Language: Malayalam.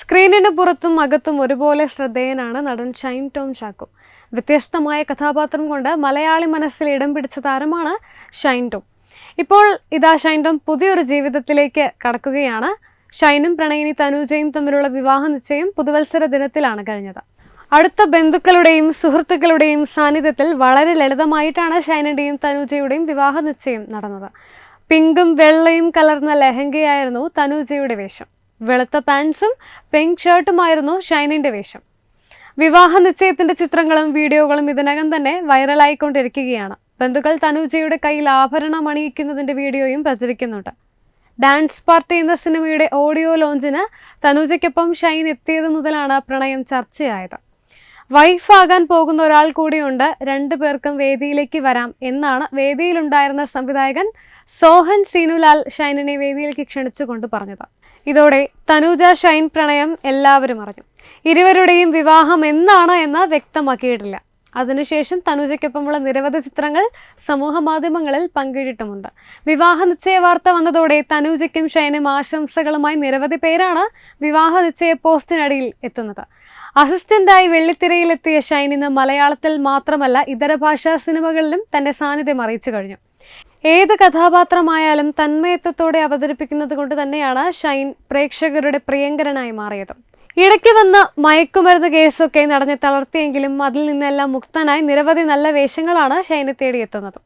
സ്ക്രീനിന് പുറത്തും അകത്തും ഒരുപോലെ ശ്രദ്ധേയനാണ് നടൻ ഷൈൻ ടോം ചാക്കോ. വ്യത്യസ്തമായ കഥാപാത്രം കൊണ്ട് മലയാളി മനസ്സിൽ ഇടം പിടിച്ച താരമാണ് ഷൈൻ ടോം. ഇപ്പോൾ ഇതാ ഷൈൻ ടോം പുതിയൊരു ജീവിതത്തിലേക്ക് കടക്കുകയാണ്. ഷൈനും പ്രണയിനി തനൂജയും തമ്മിലുള്ള വിവാഹ നിശ്ചയം പുതുവത്സര ദിനത്തിലാണ് കഴിഞ്ഞത്. അടുത്ത ബന്ധുക്കളുടെയും സുഹൃത്തുക്കളുടെയും സാന്നിധ്യത്തിൽ വളരെ ലളിതമായിട്ടാണ് ഷൈനിന്റെയും തനൂജയുടെയും വിവാഹ നിശ്ചയം നടന്നത്. പിങ്കും വെള്ളയും കലർന്ന ലെഹങ്കയായിരുന്നു തനൂജയുടെ വേഷം. വെളുത്ത പാൻസും പിങ്ക് ഷർട്ടുമായിരുന്നു ഷൈനിന്റെ വേഷം. വിവാഹ നിശ്ചയത്തിന്റെ ചിത്രങ്ങളും വീഡിയോകളും ഇതിനകം തന്നെ വൈറലായിക്കൊണ്ടിരിക്കുകയാണ്. ബന്ധുക്കൾ തനുജയുടെ കയ്യിൽ ആഭരണം അണിയിക്കുന്നതിന്റെ വീഡിയോയും പ്രചരിക്കുന്നുണ്ട്. ഡാൻസ് പാർട്ടി എന്ന സിനിമയുടെ ഓഡിയോ ലോഞ്ചിന് തനുജയ്ക്കൊപ്പം ഷൈൻ എത്തിയത് മുതലാണ് പ്രണയം ചർച്ചയായത്. വൈഫാകാൻ പോകുന്ന ഒരാൾ കൂടിയുണ്ട്. രണ്ടു പേർക്കും വേദിയിലേക്ക് വരാം എന്നാണ് വേദിയിലുണ്ടായിരുന്ന സംവിധായകൻ സോഹൻ സീനുലാൽ ഷൈനിനെ വേദിയിലേക്ക് ക്ഷണിച്ചുകൊണ്ട് പറഞ്ഞത്. ഇതോടെ തനൂജ ഷൈൻ പ്രണയം എല്ലാവരും അറിഞ്ഞു. ഇരുവരുടെയും വിവാഹം എന്നാണ് എന്ന് വ്യക്തമാക്കിയിട്ടില്ല. അതിനുശേഷം തനുജയ്ക്കൊപ്പമുള്ള നിരവധി ചിത്രങ്ങൾ സമൂഹ മാധ്യമങ്ങളിൽ പങ്കിട്ടിട്ടുമുണ്ട്. വിവാഹ നിശ്ചയ വാർത്ത വന്നതോടെ തനുജയ്ക്കും ഷൈനും ആശംസകളുമായി നിരവധി പേരാണ് വിവാഹ നിശ്ചയ പോസ്റ്റിനടിയിൽ എത്തുന്നത്. അസിസ്റ്റന്റായി വെള്ളിത്തിരയിലെത്തിയ ഷൈൻ ഇന്ന് മലയാളത്തിൽ മാത്രമല്ല ഇതര ഭാഷാ സിനിമകളിലും തന്റെ സാന്നിധ്യം അറിയിച്ചു കഴിഞ്ഞു. ഏത് കഥാപാത്രമായാലും തന്മയത്വത്തോടെ അവതരിപ്പിക്കുന്നത് കൊണ്ട് തന്നെയാണ് ഷൈൻ പ്രേക്ഷകരുടെ പ്രിയങ്കരനായി മാറിയത്. ഇടയ്ക്ക് വന്ന് മയക്കുമരുന്ന് കേസൊക്കെ നടന്ന് തളർത്തിയെങ്കിലും അതിൽ നിന്നെല്ലാം മുക്തനായി നിരവധി നല്ല വേഷങ്ങളാണ് ഷൈനെ തേടിയെത്തുന്നത്.